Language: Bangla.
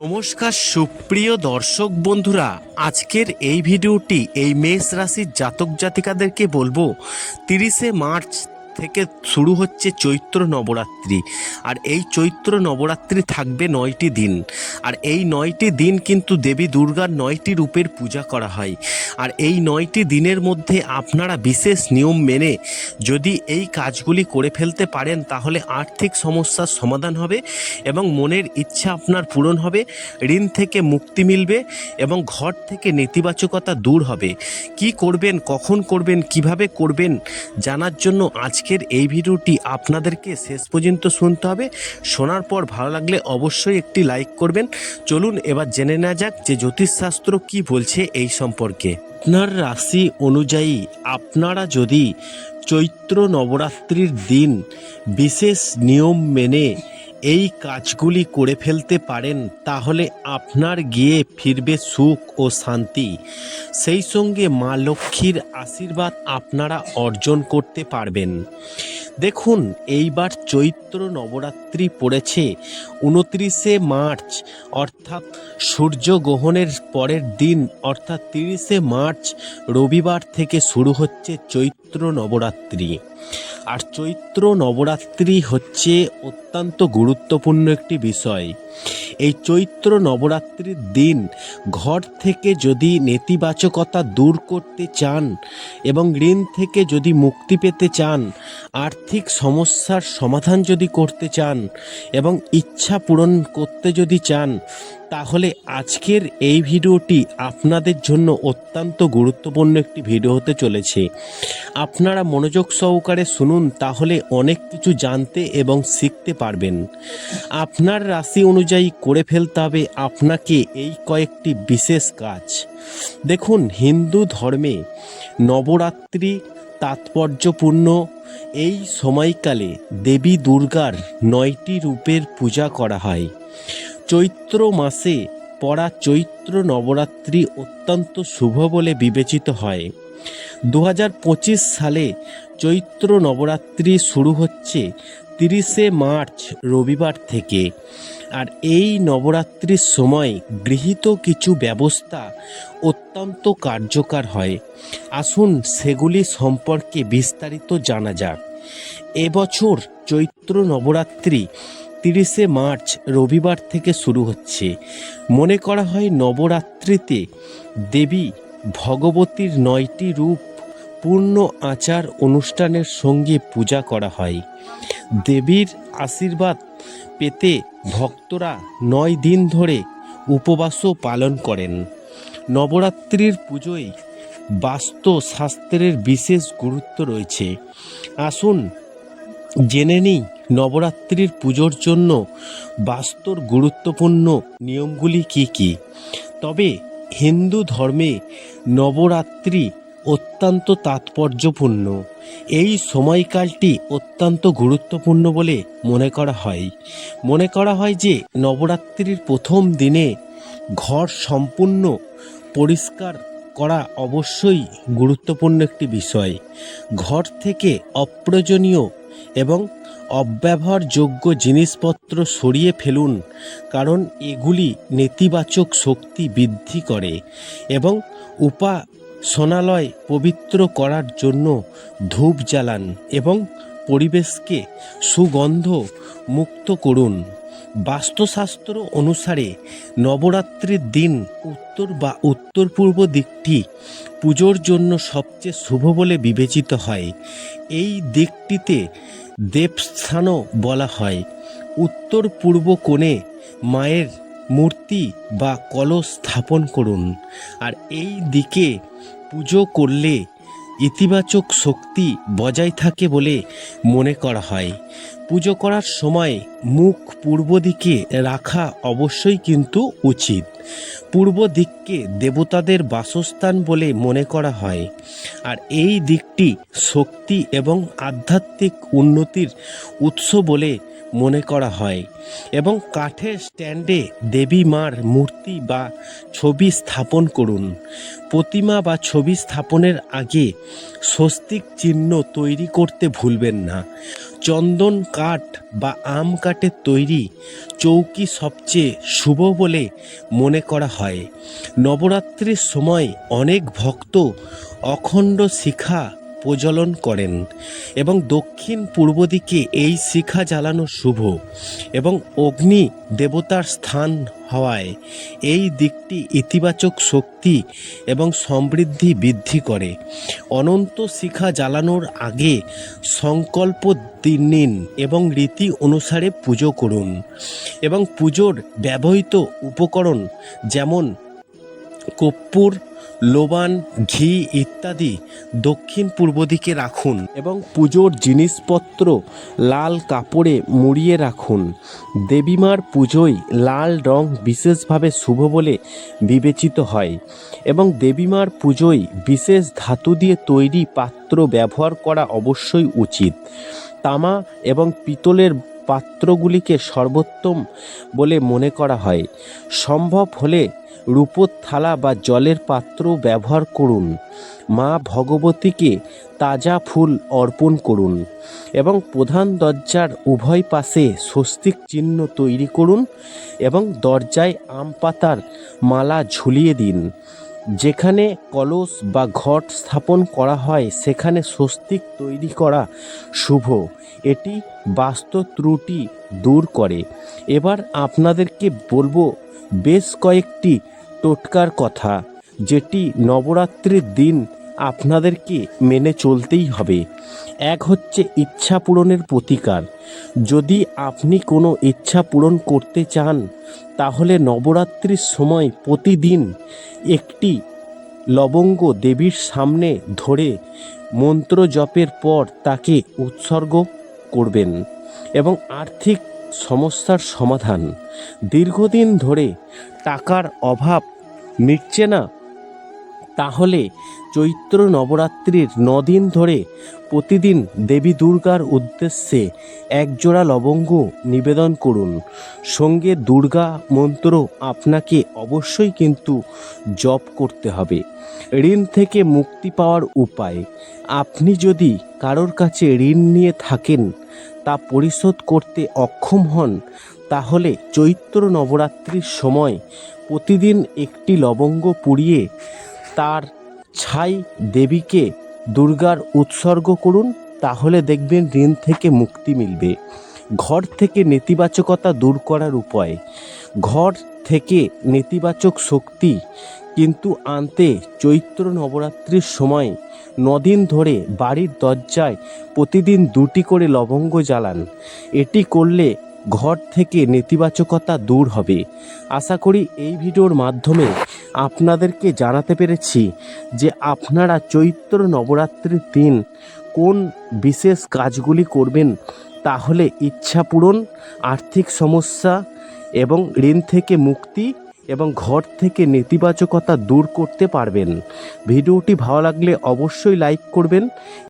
নমস্কার, সুপ্রিয় দর্শক বন্ধুরা। আজকের এই ভিডিওটি এই মেষ রাশির জাতক জাতিকাদেরকে বলব। তিরিশে মার্চ থেকে শুরু হচ্ছে চৈত্র নবরাত্রি। আর এই চৈত্র নবরাত্রি থাকবে নয়টি দিন। আর এই নয়টি দিন কিন্তু দেবী দুর্গার নয়টি রূপের পূজা করা হয়। আর এই নয়টি দিনের মধ্যে আপনারা বিশেষ নিয়ম মেনে যদি এই কাজগুলি করে ফেলতে পারেন, তাহলে আর্থিক সমস্যার সমাধান হবে এবং মনের ইচ্ছা আপনার পূরণ হবে, ঋণ থেকে মুক্তি মিলবে এবং ঘর থেকে নেতিবাচকতা দূর হবে। কি করবেন, কখন করবেন, কীভাবে করবেন জানার জন্য আজকের এই ভিডিওটি আপনাদেরকে শেষ পর্যন্ত শুনতে হবে। শোনার পর ভালো লাগলে অবশ্যই একটি লাইক করবেন। চলুন এবার জেনে নেওয়া যাক যে জ্যোতিষশাস্ত্র কি বলছে এই সম্পর্কে। আপনার রাশি অনুযায়ী আপনারা যদি চৈত্র নবরাত্রির দিন বিশেষ নিয়ম মেনে এই কাজগুলি করে ফেলতে পারেন, তাহলে আপনার গিয়ে ফিরবে সুখ ও শান্তি। সেই সঙ্গে মা লক্ষ্মীর আশীর্বাদ আপনারা অর্জন করতে পারবেন। দেখুন, এইবার চৈত্র নবরাত্রি পড়েছে উনত্রিশে মার্চ, অর্থাৎ সূর্যগ্রহণের পরের দিন, অর্থাৎ তিরিশে মার্চ রবিবার থেকে শুরু হচ্ছে চৈত্র নবরাত্রি। আর চৈত্র নবরাত্রি হচ্ছে অত্যন্ত গুরুত্বপূর্ণ একটি বিষয়। এই চৈত্র নবরাত্রির দিন ঘর থেকে যদি নেতিবাচকতা দূর করতে চান এবং ঋণ থেকে যদি মুক্তি পেতে চান, আর্থিক সমস্যার সমাধান যদি করতে চান এবং ইচ্ছা পূরণ করতে যদি চান তাহলে আজকের এই ভিডিওটি আপনাদের জন্য অত্যন্ত গুরুত্বপূর্ণ একটি ভিডিও হতে চলেছে। আপনারা মনোযোগ সহকারে শুনুন, তাহলে অনেক কিছু জানতে এবং শিখতে পারবেন। আপনার রাশি অনুযায়ী করে ফেলতে হবে আপনাকে এই কয়েকটি বিশেষ কাজ। দেখুন, হিন্দু ধর্মে নবরাত্রি তাৎপর্যপূর্ণ। এই সময়কালে দেবী দুর্গার নয়টি রূপের পূজা করা হয়। চৈত্র মাসে পড়া চৈত্র নবরাত্রি অত্যন্ত শুভ বলে বিবেচিত হয়। দু হাজার পঁচিশ সালে চৈত্র নবরাত্রি শুরু হচ্ছে তিরিশে মার্চ রবিবার থেকে। আর এই নবরাত্রির সময় গৃহীত কিছু ব্যবস্থা অত্যন্ত কার্যকর হয়। আসুন সেগুলি সম্পর্কে বিস্তারিত জানা যাক। এবছর চৈত্র নবরাত্রি তিরিশে মার্চ রবিবার থেকে শুরু হচ্ছে। মনে করা হয় নবরাত্রিতে দেবী ভগবতীর নয়টি রূপ পূর্ণ আচার অনুষ্ঠানের সঙ্গে পূজা করা হয়। দেবীর আশীর্বাদ পেতে ভক্তরা নয় দিন ধরে উপবাসও পালন করেন। নবরাত্রির পুজোয় বাস্তু শাস্ত্রের বিশেষ গুরুত্ব রয়েছে। আসুন জেনে নিই নবরাত্রির পুজোর জন্য বাস্তুর গুরুত্বপূর্ণ নিয়মগুলি কি কি? তবে হিন্দু ধর্মে নবরাত্রি অত্যন্ত তাৎপর্যপূর্ণ। এই সময়কালটি অত্যন্ত গুরুত্বপূর্ণ বলে মনে করা হয়। মনে করা হয় যে নবরাত্রির প্রথম দিনে ঘর সম্পূর্ণ পরিষ্কার করা অবশ্যই গুরুত্বপূর্ণ একটি বিষয়। ঘর থেকে অপ্রয়োজনীয় এবং অব্যবহারযোগ্য জিনিসপত্র সরিয়ে ফেলুন, কারণ এগুলি নেতিবাচক শক্তি বৃদ্ধি করে এবং উপাসনালয় পবিত্র করার জন্য ধূপ জ্বালান এবং পরিবেশকে সুগন্ধ মুক্ত করুন। বাস্তুশাস্ত্র অনুসারে নবরাত্রির দিন উত্তর বা উত্তর পূর্ব দিকটি পুজোর জন্য সবচেয়ে শুভ বলে বিবেচিত হয়। এই দিকটিতে দেবস্থানও বলা হয়। উত্তর পূর্ব কোণে মায়ের মূর্তি বা কলস স্থাপন করুন। আর এই দিকে পুজো করলে ইতিবাচক শক্তি বজায় থাকে বলে মনে করা হয়। পুজো করার সময় মুখ পূর্ব দিকে রাখা অবশ্যই কিন্তু উচিত। পূর্ব দিককে দেবতাদের বাসস্থান বলে মনে করা হয়। আর এই দিকটি শক্তি এবং আধ্যাত্মিক উন্নতির উৎস বলে মনে করা হয় এবং কাঠের স্ট্যান্ডে দেবী মার মূর্তি বা ছবি স্থাপন করুন। প্রতিমা বা ছবি স্থাপনের আগে স্বস্তিক চিহ্ন তৈরি করতে ভুলবেন না। চন্দন কাঠ বা আম কাঠের তৈরি চৌকি সবচেয়ে শুভ বলে মনে করা হয়। নবরাত্রির সময় অনেক ভক্ত অখণ্ড শিখা প্রজ্বলন করেন এবং দক্ষিণ পূর্ব দিকে এই শিখা জ্বালানো শুভ এবং অগ্নি দেবতার স্থান হওয়ায় এই দিকটি ইতিবাচক শক্তি এবং সমৃদ্ধি বৃদ্ধি করে। অনন্ত শিখা জ্বালানোর আগে সংকল্প নিন এবং রীতি অনুসারে পুজো করুন এবং পুজোর ব্যবহৃত উপকরণ যেমন কর্পূর লোবান, ঘি ইত্যাদি দক্ষিণ পূর্ব দিকে রাখুন এবং পুজোর জিনিসপত্র লাল কাপড়ে মুড়িয়ে রাখুন। দেবীমার পুজোয় লাল রং বিশেষভাবে শুভ বলে বিবেচিত হয় এবং দেবীমার পুজোয় বিশেষ ধাতু দিয়ে তৈরি পাত্র ব্যবহার করা অবশ্যই উচিত। তামা এবং পিতলের পাত্রগুলিকে সর্বোত্তম বলে মনে করা হয়। সম্ভব হলে রূপোর থালা বা জলের পাত্র ব্যবহার করুন। মা ভগবতীকে তাজা ফুল অর্পণ করুন এবং প্রধান দরজার উভয় পাশে স্বস্তিক চিহ্ন তৈরি করুন এবং দরজায় আম পাতার মালা ঝুলিয়ে দিন। যেখানে কলস বা ঘট স্থাপন করা হয়, সেখানে স্বস্তিক তৈরি করা শুভ। এটি বাস্তু ত্রুটি দূর করে। এবার আপনাদেরকে বলব, বেশ কয়েকটি টোটকার কথা, যেটি নবরাত্রির দিন আপনাদেরকে মেনে চলতেই হবে। এক হচ্ছে ইচ্ছা পূরণের প্রতিকার। যদি আপনি কোনো ইচ্ছা পূরণ করতে চান, তাহলে নবরাত্রির সময় প্রতিদিন একটি লবঙ্গ দেবীর সামনে ধরে মন্ত্র জপের পর তাকে উৎসর্গ করবেন এবং আর্থিক সমস্যার সমাধান। দীর্ঘদিন ধরে টাকার অভাব মিটছে না। তাহলে চৈত্র নবরাত্রির নদিন ধরে প্রতিদিন দেবী দুর্গার উদ্দেশ্যে একজোড়া লবঙ্গ নিবেদন করুন। সঙ্গে দুর্গা মন্ত্র আপনাকে অবশ্যই কিন্তু জপ করতে হবে। ঋণ থেকে মুক্তি পাওয়ার উপায়। আপনি যদি কারোর কাছে ঋণ নিয়ে থাকেন তা পরিশোধ করতে অক্ষম হন, তাহলে চৈত্র নবরাত্রির সময় প্রতিদিন একটি লবঙ্গ পুড়িয়ে তার ছাই দেবীকে দুর্গার উৎসর্গ করুন, তাহলে দেখবেন ঋণ থেকে মুক্তি মিলবে। ঘর থেকে নেতিবাচকতা দূর করার উপায়। ঘর থেকে নেতিবাচক শক্তি কিন্তু আনতে চৈত্র নবরাত্রির সময় নদিন ধরে বাড়ির দরজায় প্রতিদিন দুটি করে লবঙ্গ জ্বালান। এটি করলে ঘর থেকে নেতিবাচকতা দূর হবে। আশা করি এই ভিডিওর মাধ্যমে আপনাদেরকে জানাতে পেরেছি যে আপনারা চৈত্র নবরাত্রির দিন কোন বিশেষ কাজগুলি করবেন তাহলে ইচ্ছা পূরণ, আর্থিক সমস্যা এবং ঋণ থেকে মুক্তি এবং ঘর থেকে নেতিবাচকতা দূর করতে পারবেন। ভিডিওটি ভালো লাগলে অবশ্যই লাইক করবেন।